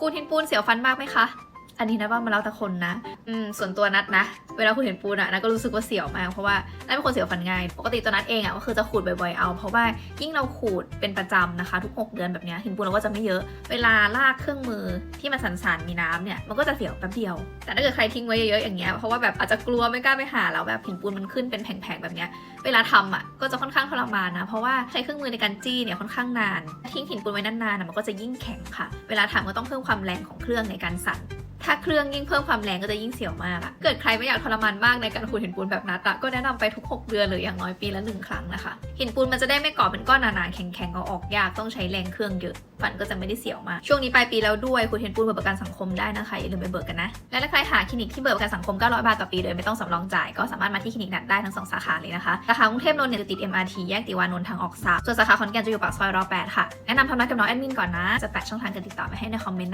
กูทินปูนเสียวฟันมากไหมคะ อันนี้นะว่ามาแล้วแต่คนนะอืมส่วนตัวนัดนะ เวลาคุณเห็นปูนอะนัดก็รู้สึกว่าเสียวมากเพราะว่านัดเป็นคนเสียวฟันง่าย ปกติตัวนัดเองอะก็คือจะขูดบ่อยๆเอา เพราะว่ายิ่งเราขูดเป็นประจำนะคะ ทุก 6 เดือนแบบนี้หินปูนเราก็จะไม่เยอะ เวลาลากเครื่องมือที่มันสันๆมีน้ำเนี่ยมันก็จะเสียวแป๊บเดียว แต่ถ้าเกิดใครทิ้งไว้เยอะๆอย่างเงี้ยเพราะว่าแบบอาจจะกลัวไม่กล้าไปหาแล้วแบบหินปูนมันขึ้นเป็นแผงๆแบบเนี้ยเวลาทำอะก็จะค่อนข้างทรมานนะ เพราะว่าใช้เครื่องมือในการจี้เนี่ยค่อนข้างนาน ทิ้งหินปูนไว้นานๆมันก็จะยิ่งแข็งค่ะ เวลาทำก็ต้องเพิ่มความแรงของเครื่องในการสั่น ถ้าเครื่องยิ่งเพิ่มความแรงก็จะยิ่งเสียวมากอะเกิดใครไม่อยากทรมานมากในการขูดหินปูนแบบนัดอะก็แนะนำไปทุก 6 เดือนหรืออย่างน้อยปีละหนึ่งครั้งนะคะ หินปูนมันจะได้ไม่ก่อเป็นก้อนหนาๆแข็งๆเอาออกยากต้องใช้แรงเครื่องเยอะฟันก็จะไม่ได้เสียวมาก ช่วงนี้ปลายปีแล้วด้วยขูดหินปูนเบิกประกันสังคมได้นะคะอย่าลืมไปเบิกกันนะ และถ้าใครหาคลินิกที่เบิกประกันสังคม 900 บาทต่อปีโดยไม่ต้องสำรองจ่าย ก็สามารถมาที่คลินิกนัดได้ทั้งสองสาขาเลยนะคะสาขากรุงเทพนนท์เนี่ยติด MRT แยกติวานนท์ทางออกสามส่วนสาขาขอนแก่นจะอยู่ปากซอยรอ8ค่ะแนะนำทำนัดกับน้องแอดมินก่อนนะจะแปะช่องทางการติดต่อไว้ให้ในคอมเมนต์นะ